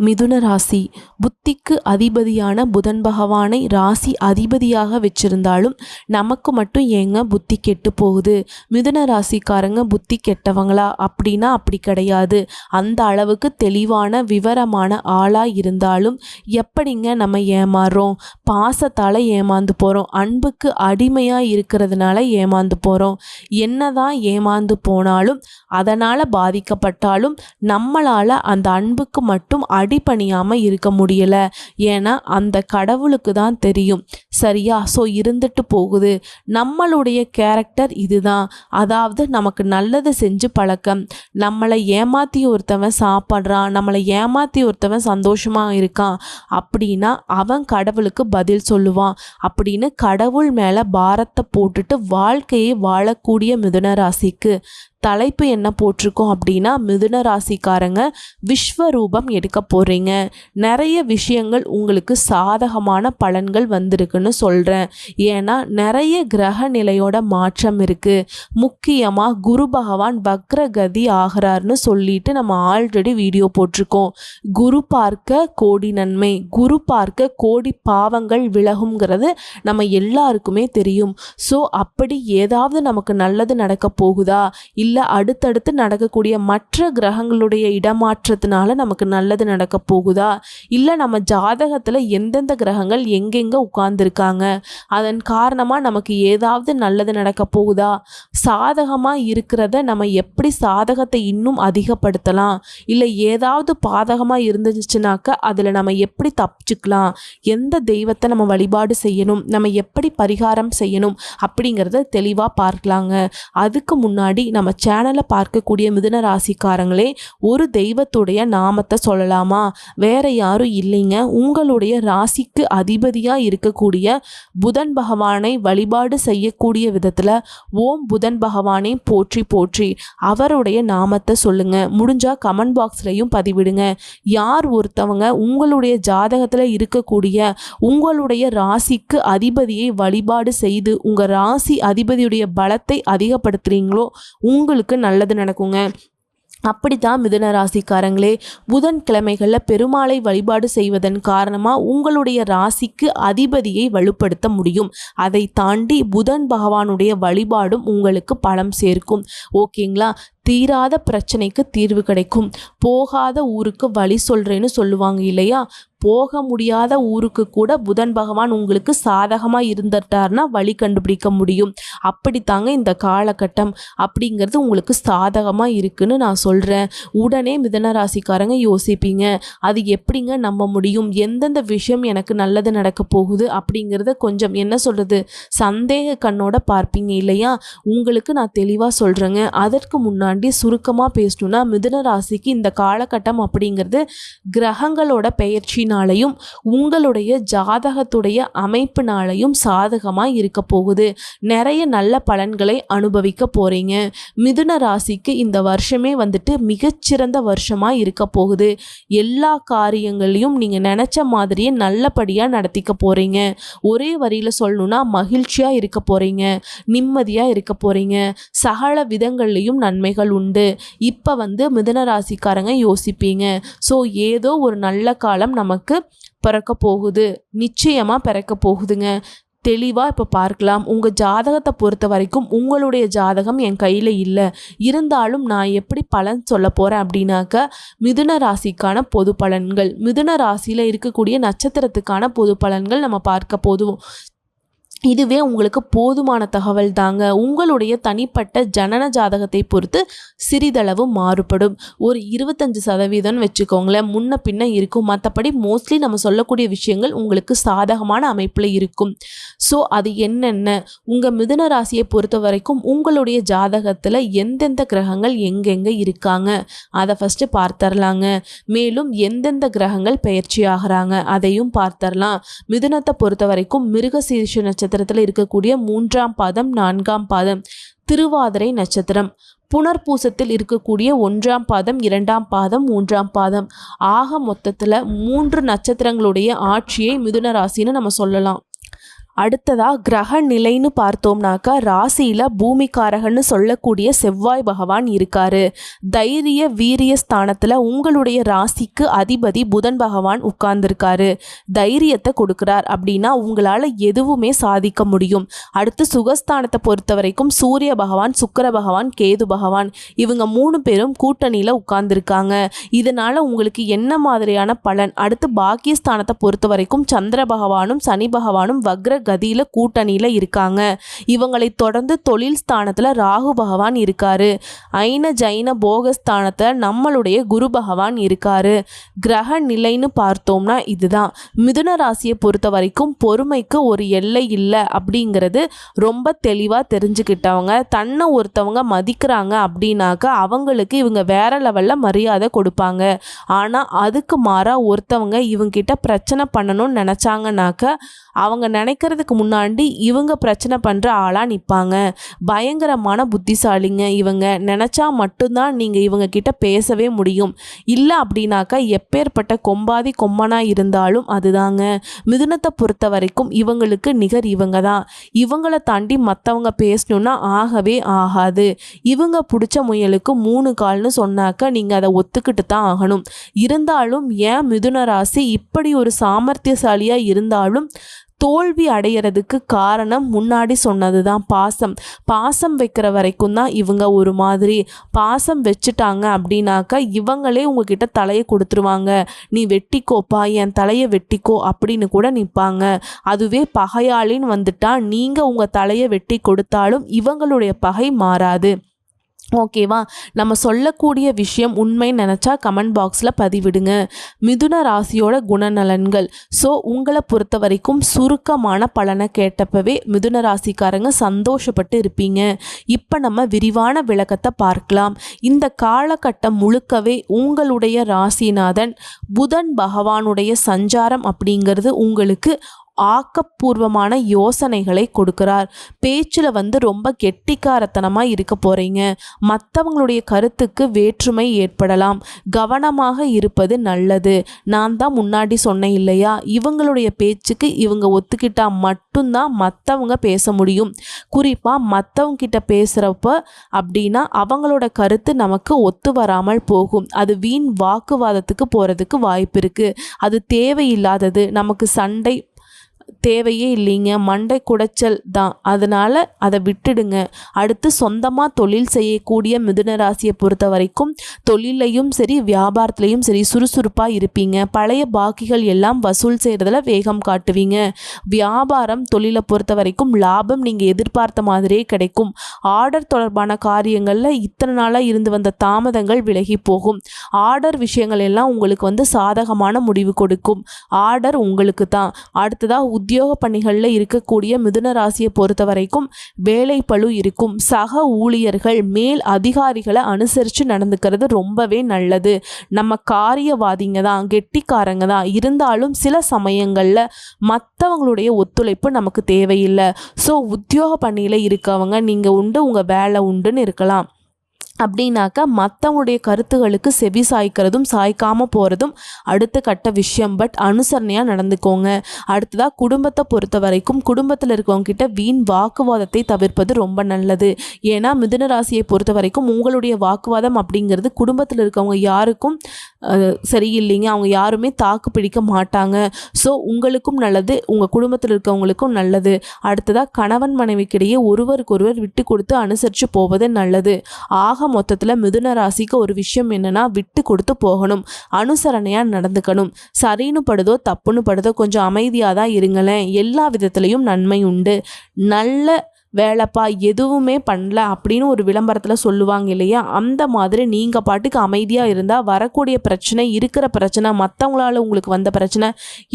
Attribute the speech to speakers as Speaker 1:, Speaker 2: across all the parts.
Speaker 1: மிதுன ராசி. புத்திக்கு அதிபதியான புதன் பகவானை ராசி அதிபதியாக வச்சிருந்தாலும் நமக்கு மட்டும் ஏங்க புத்தி கெட்டு போகுது. மிதுன ராசிக்காரங்க புத்தி கெட்டவங்களா? அப்படின்னா அப்படி கிடையாது. அந்த அளவுக்கு தெளிவான விவரமான ஆளாக இருந்தாலும் எப்படிங்க நம்ம ஏமாறுறோம்? பாசத்தால் ஏமாந்து போகிறோம் அன்புக்கு அடிமையாக இருக்கிறதுனால ஏமாந்து போகிறோம் என்னதான் ஏமாந்து போனாலும் அதனால் பாதிக்கப்பட்டாலும் நம்மளால் அந்த அன்புக்கு மட்டும் அடிபணியாமல் இருக்க முடியலை. ஏன்னா அந்த கடவுளுக்கு தான் தெரியும். சரியா? ஸோ இருந்துட்டு போகுது. நம்மளுடைய கேரக்டர் இதுதான். அதாவது நமக்கு நல்லது செஞ்சு பழக்கம். நம்மளை ஏமாற்றி ஒருத்தவன் சாப்பிட்றான். நம்மளை ஏமாற்றி ஒருத்தவன் சந்தோஷமாக இருக்கான். அப்படின்னா அவன் கடவுளுக்கு பதில் சொல்லுவான். அப்படின்னு கடவுள் மேலே பாரத்தை போட்டுட்டு வாழ்க்கையை வாழக்கூடிய மிதுன ராசிக்கு தலைப்பு என்ன போட்டிருக்கோம் அப்படின்னா மிதுன ராசிக்காரங்க விஸ்வரூபம் எடுக்க போகிறீங்க நிறைய விஷயங்கள் உங்களுக்கு சாதகமான பலன்கள் வந்திருக்குன்னு சொல்கிறேன் ஏன்னா நிறைய கிரக நிலையோட மாற்றம் இருக்குது முக்கியமாக குரு பகவான் வக்ரகதி ஆகிறார்னு சொல்லிட்டு நம்ம ஆல்ரெடி வீடியோ போட்டிருக்கோம். குரு பார்க்க கோடி நன்மை குரு பார்க்க கோடி பாவங்கள் விலகுங்கிறது நம்ம எல்லாருக்குமே தெரியும். ஸோ அப்படி ஏதாவது நமக்கு நல்லது நடக்க போகுதா? இல்லை இல்லை அடுத்தடுத்து நடக்கக்கூடிய மற்ற கிரகங்களுடைய இடமாற்றத்தினால நமக்கு நல்லது நடக்க போகுதா? இல்லை நம்ம ஜாதகத்தில் எந்தெந்த கிரகங்கள் எங்கெங்கே உட்கார்ந்துருக்காங்க? அதன் காரணமாக நமக்கு ஏதாவது நல்லது நடக்க போகுதா? சாதகமாக இருக்கிறத நம்ம எப்படி சாதகத்தை இன்னும் அதிகப்படுத்தலாம்? இல்லை ஏதாவது பாதகமாக இருந்துச்சுனாக்க அதில் நம்ம எப்படி தப்பிச்சுக்கலாம்? எந்த தெய்வத்தை நம்ம வழிபாடு செய்யணும்? நம்ம எப்படி பரிகாரம் செய்யணும்? அப்படிங்கிறத தெளிவாக பார்க்கலாங்க. அதுக்கு முன்னாடி நம்ம சேனலை பார்க்கக்கூடிய மிதுன ராசிக்காரங்களே ஒரு தெய்வத்துடைய நாமத்தை சொல்லலாமா? வேற யாரும் இல்லைங்க. உங்களுடைய ராசிக்கு அதிபதியாக இருக்கக்கூடிய புதன் பகவானை வழிபாடு செய்யக்கூடிய விதத்தில் ஓம் புதன் பகவானை போற்றி போற்றி. அவருடைய நாமத்தை சொல்லுங்க. முடிஞ்சால் கமெண்ட் பாக்ஸ்லையும் பதிவிடுங்க. யார் ஒருத்தவங்க உங்களுடைய ஜாதகத்தில் இருக்கக்கூடிய உங்களுடைய ராசிக்கு அதிபதியை வழிபாடு செய்து உங்கள் ராசி அதிபதியுடைய பலத்தை அதிகப்படுத்துகிறீங்களோ உங் உங்களுக்கு நல்லது நடக்குங்க. அப்படித்தான் மிதுன ராசிக்காரங்களே புதன் கிழமைகளில் பெருமாளை வழிபாடு செய்வதன் காரணமாக உங்களுடைய ராசிக்கு அதிபதியை வலுப்படுத்த முடியும். அதை தாண்டி புதன் பகவானுடைய வழிபாடும் உங்களுக்கு பலம் சேர்க்கும். ஓகேங்களா? தீராத பிரச்சனைக்கு தீர்வு கிடைக்கும். போகாத ஊருக்கு வழி சொல்கிறேன்னு சொல்லுவாங்க இல்லையா? போக முடியாத ஊருக்கு கூட புதன் பகவான் உங்களுக்கு சாதகமாக இருந்துட்டார்னா வழி கண்டுபிடிக்க முடியும். அப்படித்தாங்க இந்த காலகட்டம். அப்படிங்கிறது உங்களுக்கு சாதகமாக இருக்குன்னு நான் சொல்கிறேன் உடனே மிதன ராசிக்காரங்க யோசிப்பீங்க. அது எப்படிங்க நம்ப முடியும்? எந்தெந்த விஷயம் எனக்கு நல்லது நடக்க போகுது? அப்படிங்கிறத கொஞ்சம் என்ன சொல்கிறது சந்தேக கண்ணோட பார்ப்பீங்க இல்லையா? உங்களுக்கு நான் தெளிவாக சொல்கிறேங்க அதற்கு முன்னாடி சுருக்கமாக பேசணுன்னா மிதுன ராசிக்கு இந்த காலகட்டம் அப்படிங்கிறது கிரகங்களோட பெயர்ச்சினாலையும் உங்களுடைய ஜாதகத்துடைய அமைப்பினாலையும் சாதகமாக இருக்க போகுது. நிறைய நல்ல பலன்களை அனுபவிக்க போகிறீங்க மிதுன ராசிக்கு இந்த வருஷமே வந்துட்டு மிகச்சிறந்த வருஷமாக இருக்க போகுது. எல்லா காரியங்களையும் நீங்கள் நினச்ச மாதிரியே நல்லபடியாக நடத்திக்க போகிறீங்க ஒரே வரியில் சொல்லணுன்னா மகிழ்ச்சியாக இருக்க போகிறீங்க நிம்மதியாக இருக்க போகிறீங்க சகல விதங்கள்லேயும் நன்மைகள் உண்டு. இப்போ வந்து மிதன ராசிக்காரங்க யோசிப்பீங்க. ஸோ ஏதோ ஒரு நல்ல காலம் நமக்கு பிறக்க போகுது. நிச்சயமாக பிறக்க போகுதுங்க. தெளிவாக இப்போ பார்க்கலாம். உங்கள் ஜாதகத்தை பொறுத்த வரைக்கும் உங்களுடைய ஜாதகம் என் கையில் இல்லை. இருந்தாலும் நான் எப்படி பலன் சொல்ல போகிறேன் அப்படின்னாக்க மிதுன ராசிக்கான பொது பலன்கள் மிதுன ராசியில் இருக்கக்கூடிய நட்சத்திரத்துக்கான பொது பலன்கள் நம்ம பார்க்க போதும். இதுவே உங்களுக்கு போதுமான தகவல் தாங்க. உங்களுடைய தனிப்பட்ட ஜனன ஜாதகத்தை பொறுத்து சிறிதளவு மாறுபடும். ஒரு இருபத்தஞ்சு சதவீதம்னு வச்சுக்கோங்களேன். முன்ன பின்ன இருக்கும். மற்றபடி மோஸ்ட்லி நம்ம சொல்லக்கூடிய விஷயங்கள் உங்களுக்கு சாதகமான அமைப்பில் இருக்கும். ஸோ அது என்னென்ன? உங்கள் மிதுன ராசியை பொறுத்த வரைக்கும் உங்களுடைய ஜாதகத்தில் எந்தெந்த கிரகங்கள் எங்கெங்கே இருக்காங்க? அதை ஃபஸ்ட்டு பார்த்தரலாங்க. மேலும் எந்தெந்த கிரகங்கள் பயிற்சி ஆகிறாங்க? அதையும் பார்த்தரலாம். மிதுனத்தை பொறுத்த வரைக்கும் மிருகசீர்ஷ நட்சத்திரம் நட்சத்திரத்தில் இருக்கக்கூடிய மூன்றாம் பாதம் நான்காம் பாதம் திருவாதிரை நட்சத்திரம். புனர்பூசத்தில் இருக்கக்கூடிய ஒன்றாம் பாதம் இரண்டாம் பாதம் மூன்றாம் பாதம். ஆக மொத்தத்தில் மூன்று நட்சத்திரங்களுடைய ஆட்சியை மிதுன ராசின்னு நம்ம சொல்லலாம். அடுத்ததா கிரக நிலைன்னு பார்த்தோம்னாக்கா ராசியில பூமிக்காரகன்னு சொல்லக்கூடிய செவ்வாய் பகவான் இருக்காரு. தைரிய வீரிய ஸ்தானத்துல உங்களுடைய ராசிக்கு அதிபதி புதன் பகவான் உட்கார்ந்துருக்காரு. தைரியத்தை கொடுக்கிறார் அப்படின்னா உங்களால எதுவுமே சாதிக்க முடியும். அடுத்து சுகஸ்தானத்தை பொறுத்த வரைக்கும் சூரிய பகவான் சுக்கர பகவான் கேது பகவான் இவங்க மூணு பேரும் கூட்டணியில உட்கார்ந்துருக்காங்க. இதனால உங்களுக்கு என்ன மாதிரியான பலன்? அடுத்து பாக்கியஸ்தானத்தை பொறுத்த வரைக்கும் சந்திர பகவானும் சனி பகவானும் வக்ர கதியில கூட்டணியில இருக்காங்க. இவங்களை தொடர்ந்து தொழில் ஸ்தானத்துல ராகு பகவான் இருக்காரு. ஐன ஜைன போகஸ்தானத்துல நம்மளுடைய குரு பகவான் இருக்காரு. கிரக நிலைன்னு பார்த்தோம்னா இதுதான். மிதுன ராசியை பொறுத்த வரைக்கும் பொறுமைக்கு ஒரு எல்லை இல்லை அப்படிங்கிறது ரொம்ப தெளிவாக தெரிஞ்சுக்கிட்டவங்க தன்னை ஒருத்தவங்க மதிக்கிறாங்க அப்படின்னாக்க அவங்களுக்கு இவங்க வேற லெவலில் மரியாதை கொடுப்பாங்க. ஆனால் அதுக்கு மாறாக ஒருத்தவங்க இவங்கிட்ட பிரச்சனை பண்ணணும்னு நினச்சாங்கனாக்க அவங்க நினைக்கிறதுக்கு முன்னாடி இவங்க பிரச்சனை பண்ணுற ஆளாக நிற்பாங்க பயங்கரமான புத்திசாலிங்க இவங்க. நினச்சா மட்டும்தான் நீங்கள் இவங்க கிட்ட பேசவே முடியும். இல்லை அப்படின்னாக்கா எப்பேற்பட்ட கொம்பாதி கொம்பனாக இருந்தாலும் அதுதாங்க. மிதுனத்தை பொறுத்த வரைக்கும் இவங்களுக்கு நிகர் இவங்க தான். இவங்கள தாண்டி மற்றவங்க பேசணுன்னா ஆகவே ஆகாது. இவங்க பிடிச்ச முயலுக்கு மூணு கால்னு சொன்னாக்க நீங்கள் அதை ஒத்துக்கிட்டு தான் ஆகணும். இருந்தாலும் ஏன் மிதுன ராசி இப்படி ஒரு சாமர்த்தியசாலியாக இருந்தாலும் தோல்வி அடையிறதுக்கு காரணம் முன்னாடி சொன்னது தான் பாசம். பாசம் வைக்கிற வரைக்கும் தான் இவங்க ஒரு மாதிரி. பாசம் வச்சுட்டாங்க அப்படின்னாக்கா இவங்களே உங்ககிட்ட தலையை கொடுத்துருவாங்க. நீ வெட்டிக்கோப்பா என் தலையை வெட்டிக்கோ அப்படின்னு கூட நிற்பாங்க அதுவே பகையாளின்னு வந்துட்டா நீங்கள் உங்கள் தலையை வெட்டி கொடுத்தாலும் இவங்களுடைய பகை மாறாது. ஓகேவா? நம்ம சொல்லக்கூடிய விஷயம் உண்மை நினச்சா கமெண்ட் பாக்ஸில் பதிவிடுங்க. மிதுன ராசியோட குணநலன்கள். ஸோ உங்களை பொறுத்த வரைக்கும் சுருக்கமான பலனை கேட்டப்பவே மிதுன ராசிக்காரங்க சந்தோஷப்பட்டு இருப்பீங்க. இப்போ நம்ம விரிவான விளக்கத்தை பார்க்கலாம். இந்த காலகட்டம் முழுக்கவே உங்களுடைய ராசிநாதன் புதன் பகவானுடைய சஞ்சாரம் அப்படிங்கிறது உங்களுக்கு ஆக்கப்பூர்வமான யோசனைகளை கொடுக்கிறார். பேச்சில் வந்து ரொம்ப கெட்டிக்காரத்தனமாக இருக்க போகிறீங்க மற்றவங்களுடைய கருத்துக்கு வேற்றுமை ஏற்படலாம். கவனமாக இருப்பது நல்லது. நான் தான் முன்னாடி சொன்னேன் இல்லையா? இவங்களுடைய பேச்சுக்கு இவங்க ஒத்துக்கிட்டா மட்டும்தான் மற்றவங்க பேச முடியும். குறிப்பாக மற்றவங்க கிட்ட பேசுகிறப்ப அப்படின்னா அவங்களோட கருத்து நமக்கு ஒத்து வராமல் போகும். அது வீண் வாக்குவாதத்துக்கு போகிறதுக்கு வாய்ப்பு இருக்குது அது தேவையில்லாதது. நமக்கு சண்டை தேவையே இல்லைங்க. மண்டை குடைச்சல் தான். அதனால் அதை விட்டுடுங்க. அடுத்து சொந்தமாக தொழில் செய்யக்கூடிய மிதுன ராசியை பொறுத்த வரைக்கும் தொழிலையும் சரி வியாபாரத்துலேயும் சரி சுறுசுறுப்பாக இருப்பீங்க. பழைய பாக்கிகள் எல்லாம் வசூல் செய்கிறதுல வேகம் காட்டுவீங்க. வியாபாரம் தொழிலை பொறுத்த வரைக்கும் லாபம் நீங்கள் எதிர்பார்த்த மாதிரியே கிடைக்கும். ஆர்டர் தொடர்பான காரியங்களில் இத்தனை நாளாக இருந்து வந்த தாமதங்கள் விலகி போகும். ஆர்டர் விஷயங்கள் எல்லாம் உங்களுக்கு வந்து சாதகமான முடிவு கொடுக்கும். ஆர்டர் உங்களுக்கு தான். அடுத்ததாக உத்தியோக பணிகளில் இருக்கக்கூடிய மிதுன ராசியை பொறுத்த வரைக்கும் வேலை பளு இருக்கும். சக ஊழியர்கள் மேல் அதிகாரிகளை அனுசரித்து நடந்துக்கிறது ரொம்பவே நல்லது. நம்ம காரியவாதிங்க தான் கெட்டிக்காரங்க தான். இருந்தாலும் சில சமயங்களில் மற்றவங்களுடைய ஒத்துழைப்பு நமக்கு தேவையில்லை. ஸோ உத்தியோக பணியில் இருக்கவங்க நீங்கள் உண்டு உங்கள் வேலை உண்டுன்னு இருக்கலாம். அப்படின்னாக்கா மற்றவங்களுடைய கருத்துகளுக்கு செவி சாய்க்கிறதும் சாய்க்காமல் போகிறதும் அடுத்த கட்ட விஷயம். பட் அனுசரணையாக நடந்துக்கோங்க. அடுத்ததாக குடும்பத்தை பொறுத்த வரைக்கும் குடும்பத்தில் இருக்கவங்க கிட்ட வீண் வாக்குவாதத்தை தவிர்ப்பது ரொம்ப நல்லது. ஏன்னா மிதுன ராசியை பொறுத்த வரைக்கும் உங்களுடைய வாக்குவாதம் அப்படிங்கிறது குடும்பத்தில் இருக்கவங்க யாருக்கும் சரியில்லைங்க. அவங்க யாருமே தாக்கு பிடிக்க மாட்டாங்க. ஸோ உங்களுக்கும் நல்லது உங்கள் குடும்பத்தில் இருக்கவங்களுக்கும் நல்லது. அடுத்ததாக கணவன் மனைவிக்கிடையே ஒருவருக்கொருவர் விட்டு கொடுத்து அனுசரித்து போவது நல்லது. ஆக மொத்தத்தில் மிதுன ராசிக்கு ஒரு விஷயம் என்னன்னா விட்டு கொடுத்து போகணும் அனுசரணையாக நடந்துக்கணும். சரின்னு படுதோ தப்புன்னு படுதோ கொஞ்சம் அமைதியாக தான் இருங்களேன். எல்லா விதத்துலேயும் நன்மை உண்டு. நல்ல வேலைப்பா எதுவுமே பண்ணல அப்படின்னு ஒரு விளம்பரத்தில் சொல்லுவாங்க இல்லையா? அந்த மாதிரி நீங்கள் பாட்டுக்கு அமைதியாக இருந்தால் வரக்கூடிய பிரச்சனை இருக்கிற பிரச்சனை மற்றவங்களால உங்களுக்கு வந்த பிரச்சனை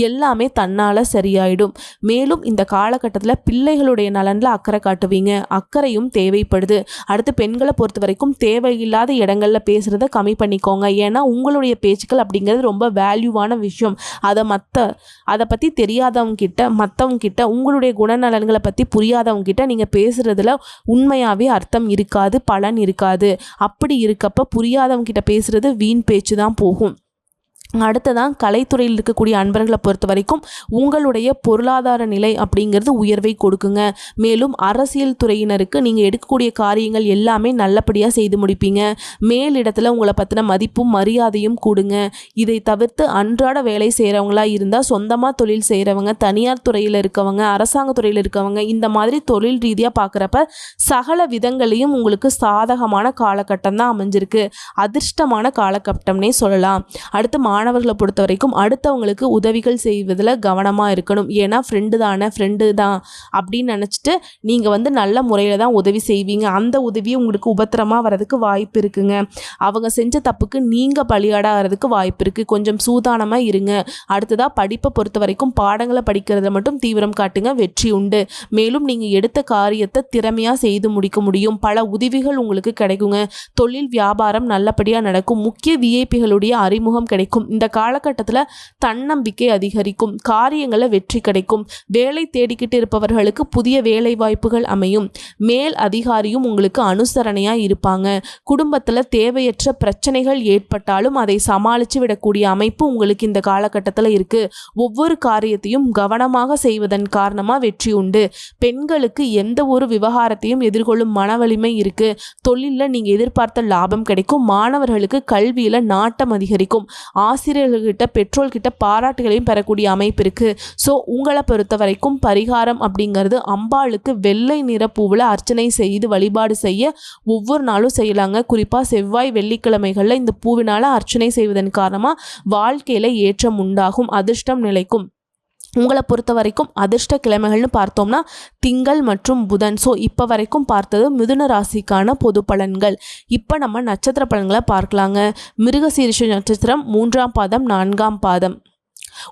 Speaker 1: எல்லாமே தன்னால் சரியாயிடும். மேலும் இந்த காலகட்டத்தில் பிள்ளைகளுடைய நலனில் அக்கறை காட்டுவீங்க. அக்கறையும் தேவைப்படுது. அடுத்து பெண்களை பொறுத்த வரைக்கும் தேவையில்லாத இடங்களில் பேசுகிறத கம்மி பண்ணிக்கோங்க. ஏன்னா உங்களுடைய பேச்சுக்கள் அப்படிங்கிறது ரொம்ப வேல்யூவான விஷயம். அதை மற்ற அதை பற்றி தெரியாதவங்க கிட்ட மற்றவங்க கிட்ட உங்களுடைய குணநலன்களை பற்றி புரியாதவங்க கிட்ட நீங்கள் பேசுகிறதுல உண்மையாகவே அர்த்தம் இருக்காது பலன் இருக்காது. அப்படி இருக்கப்ப புரியாதவங்க கிட்ட பேசுகிறது வீண் பேச்சு தான் போகும். அடுத்ததான் கலைத்துறையில் இருக்கக்கூடிய அன்பர்களை பொறுத்த வரைக்கும் உங்களுடைய பொருளாதார நிலை அப்படிங்கிறது உயர்வை கொடுக்குங்க. மேலும் அரசியல் துறையினருக்கு நீங்கள் எடுக்கக்கூடிய காரியங்கள் எல்லாமே நல்லபடியாக செய்து முடிப்பீங்க. மேலிடத்தில் உங்களை பற்றின மதிப்பும் மரியாதையும் கூடுங்க. இதை தவிர்த்து அன்றாட வேலை செய்கிறவங்களா இருந்தால் சொந்தமாக தொழில் செய்கிறவங்க தனியார் துறையில் இருக்கவங்க அரசாங்க துறையில் இருக்கவங்க இந்த மாதிரி தொழில் ரீதியாக பார்க்குறப்ப சகல விதங்களையும் உங்களுக்கு சாதகமான காலகட்டம் தான் அமைஞ்சிருக்கு. அதிர்ஷ்டமான காலகட்டம்னே சொல்லலாம். அடுத்து மாணவர்களை பொறுத்த வரைக்கும் அடுத்தவங்களுக்கு உதவிகள் செய்வதில் கவனமாக இருக்கணும். ஏன்னா ஃப்ரெண்டு தானே ஃப்ரெண்டு தான் அப்படின்னு நினச்சிட்டு நீங்கள் வந்து நல்ல முறையில் தான் உதவி செய்வீங்க. அந்த உதவியும் உங்களுக்கு உபத்திரமாக வர்றதுக்கு வாய்ப்பு இருக்குங்க. அவங்க செஞ்ச தப்புக்கு நீங்கள் பலியாடாகிறதுக்கு வாய்ப்பு இருக்குது கொஞ்சம் சூதானமாக இருங்க. அடுத்ததாக படிப்பை பொறுத்த வரைக்கும் பாடங்களை படிக்கிறத மட்டும் தீவிரம் காட்டுங்க. வெற்றி உண்டு. மேலும் நீங்கள் எடுத்த காரியத்தை திறமையாக செய்து முடிக்க முடியும். பல உதவிகள் உங்களுக்கு கிடைக்குங்க. தொழில் வியாபாரம் நல்லபடியாக நடக்கும். முக்கிய விஐபிகளுடைய அறிமுகம் கிடைக்கும். இந்த காலகட்டத்தில் தன்னம்பிக்கை அதிகரிக்கும் காரியங்களில் வெற்றி கிடைக்கும். வேலை தேடிக்கிட்டு இருப்பவர்களுக்கு புதிய வேலை வாய்ப்புகள் அமையும். மேல் அதிகாரியும் உங்களுக்கு அனுசரணையாக இருப்பாங்க. குடும்பத்தில் தேவையற்ற பிரச்சனைகள் ஏற்பட்டாலும் அதை சமாளித்து விடக்கூடிய அமைப்பு உங்களுக்கு இந்த காலகட்டத்தில் இருக்குது ஒவ்வொரு காரியத்தையும் கவனமாக செய்வதன் காரணமாக வெற்றி உண்டு. பெண்களுக்கு எந்த ஒரு விவகாரத்தையும் எதிர்கொள்ளும் மன வலிமை இருக்குது தொழிலில் நீங்கள் எதிர்பார்த்த லாபம் கிடைக்கும். மாணவர்களுக்கு கல்வியில் நாட்டம் அதிகரிக்கும். ஆசிரியர்கள்கிட்ட பெற்றோர்கிட்ட பாராட்டுகளையும் பெறக்கூடிய அமைப்பு இருக்குது ஸோ உங்களை பொறுத்த வரைக்கும் பரிகாரம் அப்படிங்கிறது அம்பாளுக்கு வெள்ளை நிற பூவில் அர்ச்சனை செய்து வழிபாடு செய்ய ஒவ்வொரு நாளும் செய்யலாங்க. குறிப்பாக செவ்வாய் வெள்ளிக்கிழமைகளில் இந்த பூவினால் அர்ச்சனை செய்வதன் காரணமாக வாழ்க்கையில் ஏற்றம் உண்டாகும் அதிர்ஷ்டம் நிலைக்கும். உங்களை பொறுத்த வரைக்கும் அதிர்ஷ்ட கிழமைகள்னு பார்த்தோம்னா திங்கள் மற்றும் புதன். ஸோ இப்போ வரைக்கும் பார்த்தது மிதுன ராசிக்கான பொது பலன்கள். இப்போ நம்ம நட்சத்திர பலன்களை பார்க்கலாங்க. மிருகசீரிஷ நட்சத்திரம் மூன்றாம் பாதம் நான்காம் பாதம்.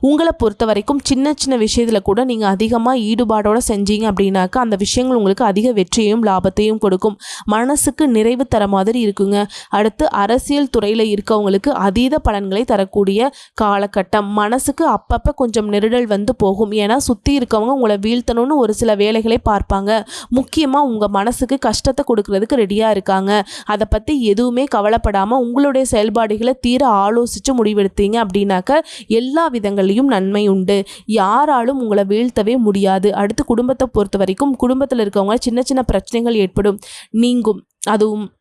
Speaker 1: உங்களை பொறுத்த வரைக்கும் சின்ன சின்ன விஷயத்தில் கூட நீங்கள் அதிகமாக ஈடுபாடோடு செஞ்சீங்க அப்படின்னாக்கா அந்த விஷயங்கள் உங்களுக்கு அதிக வெற்றியையும் லாபத்தையும் கொடுக்கும். மனசுக்கு நிறைவு தர மாதிரி இருக்குங்க. அடுத்து அரசியல் துறையில் இருக்கவங்களுக்கு அதீத பலன்களை தரக்கூடிய காலகட்டம். மனசுக்கு அப்பப்போ கொஞ்சம் நெருடல் வந்து போகும். ஏன்னா சுற்றி இருக்கவங்க உங்களை வீழ்த்தணும்னு ஒரு சில வேலைகளை பார்ப்பாங்க. முக்கியமாக உங்கள் மனசுக்கு கஷ்டத்தை கொடுக்கறதுக்கு ரெடியாக இருக்காங்க. அதை பற்றி எதுவுமே கவலைப்படாமல் உங்களுடைய செயல்பாடுகளை தீர ஆலோசித்து முடிவெடுத்தீங்க அப்படின்னாக்க எல்லா விஷயங்கள்லையும் நன்மை உண்டு. யாராலும் உங்களை வீழ்த்தவே முடியாது. அடுத்து குடும்பத்தை பொறுத்த வரைக்கும் குடும்பத்தில் இருக்கவங்க சின்ன சின்ன பிரச்சனைகள் ஏற்படும். நீங்கும். அதுவும்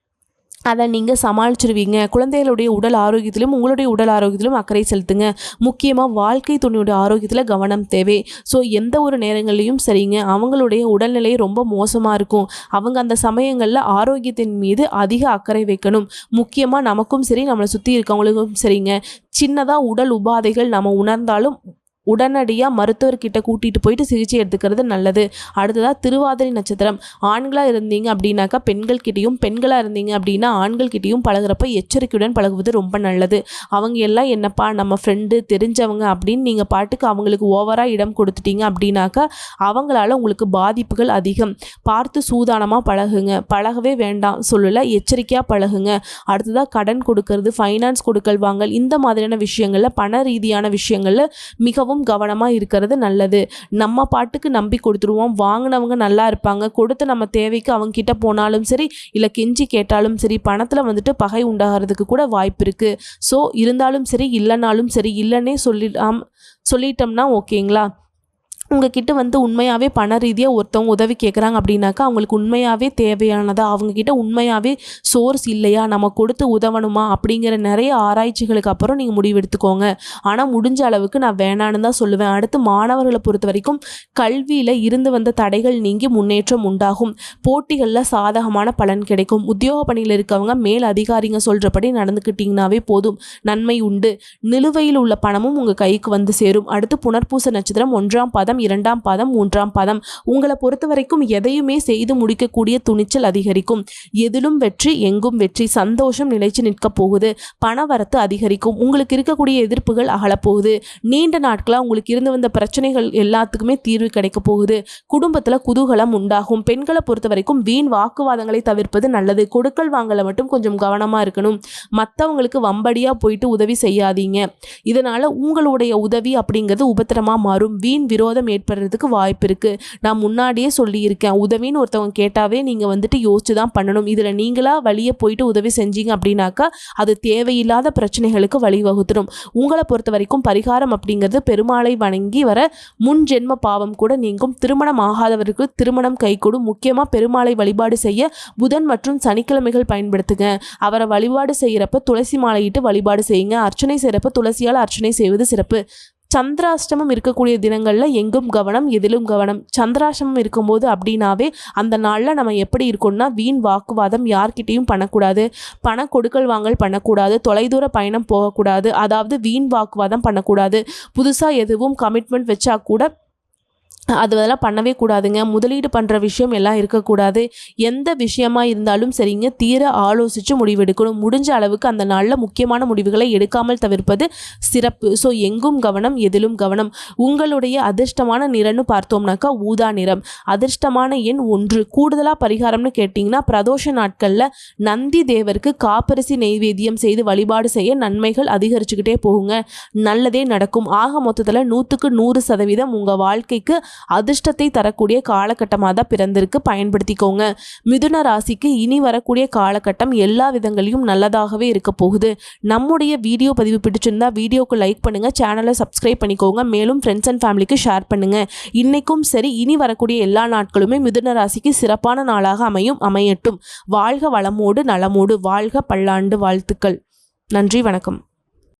Speaker 1: அதை நீங்கள் சமாளிச்சிருவீங்க. குழந்தைகளுடைய உடல் ஆரோக்கியத்திலும் உங்களுடைய உடல் ஆரோக்கியத்திலும் அக்கறை செலுத்துங்க. முக்கியமாக வாழ்க்கை துணையுடைய ஆரோக்கியத்தில் கவனம் தேவை. ஸோ எந்த ஒரு நேரங்கள்லையும் சரிங்க அவங்களுடைய உடல்நிலை ரொம்ப மோசமாக இருக்கும். அவங்க அந்த சமயங்களில் ஆரோக்கியத்தின் மீது அதிக அக்கறை வைக்கணும். முக்கியமாக நமக்கும் சரி நம்மளை சுற்றி இருக்கவங்களுக்கும் சரிங்க. சின்னதாக உடல் உபாதைகள் நம்ம உணர்ந்தாலும் உடனடியாக மருத்துவர்கிட்ட கூட்டிகிட்டு போயிட்டு சிகிச்சை எடுத்துக்கிறது நல்லது. அடுத்ததாக திருவாதிரை நட்சத்திரம். ஆண்களாக இருந்தீங்க அப்படின்னாக்கா பெண்கள்கிட்டையும் பெண்களாக இருந்தீங்க அப்படின்னா ஆண்கள்கிட்டையும் பழகிறப்ப எச்சரிக்கையுடன் பழகுவது ரொம்ப நல்லது. அவங்க எல்லாம் என்னப்பா நம்ம ஃப்ரெண்டு தெரிஞ்சவங்க அப்படின்னு நீங்கள் பாட்டுக்கு அவங்களுக்கு ஓவராக இடம் கொடுத்துட்டீங்க அப்படின்னாக்கா அவங்களால உங்களுக்கு பாதிப்புகள் அதிகம். பார்த்து சூதானமாக பழகுங்க. பழகவே வேண்டாம். சொல்லலை எச்சரிக்கையாக பழகுங்க. அடுத்ததாக கடன் கொடுக்கறது ஃபைனான்ஸ் கொடுக்கல் வாங்கல் இந்த மாதிரியான விஷயங்களில் பண ரீதியான விஷயங்களில் மிகவும் ரொம்பவும் கவனமாக இருக்கிறது நல்லது. நம்ம பாட்டுக்கு நம்பி கொடுத்துருவோம். வாங்கினவங்க நல்லா இருப்பாங்க. கொடுத்து நம்ம தேவைக்கு அவங்க கிட்ட போனாலும் சரி இல்லை கெஞ்சி கேட்டாலும் சரி பணத்தில் வந்துட்டு பகை உண்டாகிறதுக்கு கூட வாய்ப்பு இருக்குது ஸோ இருந்தாலும் சரி இல்லைனாலும் சரி இல்லைன்னே சொல்லி சொல்லிட்டோம்னா ஓகேங்களா? உங்ககிட்ட வந்து உண்மையாகவே பண ரீதியாக ஒருத்தவங்க உதவி கேட்குறாங்க அப்படின்னாக்கா அவங்களுக்கு உண்மையாகவே தேவையானதா அவங்கக்கிட்ட உண்மையாகவே சோர்ஸ் இல்லையா நம்ம கொடுத்து உதவணுமா அப்படிங்கிற நிறைய ஆராய்ச்சிகளுக்கு அப்புறம் நீங்கள் முடிவெடுத்துக்கோங்க. ஆனால் முடிஞ்ச அளவுக்கு நான் வேணான்னு தான் சொல்லுவேன். அடுத்து மாணவர்களை பொறுத்த வரைக்கும் கல்வியில் இருந்து வந்த தடைகள் நீங்கி முன்னேற்றம் உண்டாகும். போட்டிகளில் சாதகமான பலன் கிடைக்கும். உத்தியோக பணியில் இருக்கவங்க மேல் அதிகாரிங்க சொல்கிறபடி நடந்துக்கிட்டிங்கனாவே போதும். நன்மை உண்டு. நிலுவையில் உள்ள பணமும் உங்கள் கைக்கு வந்து சேரும். அடுத்து புனர்பூச நட்சத்திரம் ஒன்றாம் பதம் பாதம் இரண்டாம் பாதம் மூன்றாம் பாதம். உங்களை பொறுத்த வரைக்கும் எதையுமே செய்து முடிக்கக்கூடிய துணிச்சல் அதிகரிக்கும். எதிலும் வெற்றி எங்கும் வெற்றி. சந்தோஷம் நிலைச்சு நிற்க போகுது. பணவரத்து அதிகரிக்கும். உங்களுக்கு இருக்கக்கூடிய எதிர்ப்புகள் அகலப்போகுது. நீண்ட நாட்களாக உங்களுக்கு இருந்து வந்த பிரச்சனைகள் எல்லாத்துக்குமே தீர்வு கிடைக்க போகுது. குடும்பத்தில் குதூகலம் உண்டாகும். பெண்களை பொறுத்த வரைக்கும் வீண் வாக்குவாதங்களை தவிர்ப்பது நல்லது. கொடுக்கல் வாங்கலை மட்டும் கொஞ்சம் கவனமாக இருக்கணும். மற்றவங்களுக்கு வம்படியாக போயிட்டு உதவி செய்யாதீங்க. இதனால் உங்களுடைய உதவி அப்படிங்கிறது உபத்திரமாக மாறும். வீண் விரோதம் ப்ராப்ளம் ஏற்படுறதுக்கு வாய்ப்பு இருக்குது நான் முன்னாடியே சொல்லியிருக்கேன். உதவின்னு ஒருத்தவங்க கேட்டாவே நீங்கள் வந்துட்டு யோசிச்சு தான் பண்ணணும். இதில் நீங்களாக வழியே போயிட்டு உதவி செஞ்சீங்க அப்படின்னாக்கா அது தேவையில்லாத பிரச்சனைகளுக்கு வழிவகுத்துடும் உங்களை பொறுத்த வரைக்கும் பரிகாரம் அப்படிங்கிறது பெருமாளை வணங்கி வர முன் ஜென்ம பாவம் கூட நீங்கும். திருமணம் ஆகாதவருக்கு திருமணம் கைகூடும் முக்கியமாக பெருமாளை வழிபாடு செய்ய புதன் மற்றும் சனிக்கிழமைகள் பயன்படுத்துங்க. அவரை வழிபாடு செய்கிறப்ப துளசி மாலையிட்டு வழிபாடு செய்யுங்க. அர்ச்சனை செய்கிறப்ப துளசியால் அர்ச்சனை செய்வது சிறப்பு. சந்திராஷ்டமம் இருக்கக்கூடிய தினங்களில் எங்கும் கவனம் எதிலும் கவனம். சந்திராஷ்டமம் இருக்கும்போது அப்படின்னாவே அந்த நாளில் நம்ம எப்படி இருக்கோம்னா வீண் வாக்குவாதம் யார்கிட்டையும் பண்ணக்கூடாது. பண கொடுக்கல் வாங்கல் பண்ணக்கூடாது. தொலைதூர பயணம் போகக்கூடாது. அதாவது வீண் வாக்குவாதம் பண்ணக்கூடாது. புதுசாக எதுவும் கமிட்மெண்ட் வச்சா கூட அதெல்லாம் பண்ணவே கூடாதுங்க. முதலீடு பண்ணுற விஷயம் எல்லாம் இருக்கக்கூடாது. எந்த விஷயமா இருந்தாலும் சரிங்க தீர ஆலோசித்து முடிவெடுக்கணும். முடிஞ்ச அளவுக்கு அந்த நாளில் முக்கியமான முடிவுகளை எடுக்காமல் தவிர்ப்பது சிறப்பு. ஸோ எங்கும் கவனம் எதிலும் கவனம். உங்களுடைய அதிர்ஷ்டமான நிறம்னு பார்த்தோம்னாக்கா ஊதா நிறம். அதிர்ஷ்டமான எண் ஒன்று. கூடுதலாக பரிகாரம்னு கேட்டிங்கன்னா பிரதோஷ நாட்களில் நந்தி தேவருக்கு காப்பரிசி நெய்வேத்தியம் செய்து வழிபாடு செய்ய நன்மைகள் அதிகரிச்சுக்கிட்டே போகுங்க. நல்லதே நடக்கும். ஆக மொத்தத்தில் நூற்றுக்கு நூறு சதவீதம் உங்கள் வாழ்க்கைக்கு அதிர்ஷ்டத்தை தரக்கூடிய காலகட்டமாக தான் பிறந்திருக்கு. பயன்படுத்திக்கோங்க. மிதுன ராசிக்கு இனி வரக்கூடிய காலகட்டம் எல்லா விதங்களையும் நல்லதாகவே இருக்க போகுது. நம்முடைய வீடியோ பதிவு பிடிச்சிருந்தா வீடியோக்கு லைக் பண்ணுங்க. சேனலை சப்ஸ்கிரைப் பண்ணிக்கோங்க. மேலும் ஃப்ரெண்ட்ஸ் அண்ட் ஃபேமிலிக்கு ஷேர் பண்ணுங்க. இன்னைக்கும் சரி இனி வரக்கூடிய எல்லா நாட்களுமே மிதுன ராசிக்கு சிறப்பான நாளாக அமையும் அமையட்டும். வாழ்க வளமோடு நலமோடு வாழ்க. பல்லாண்டு வாழ்த்துக்கள். நன்றி வணக்கம்.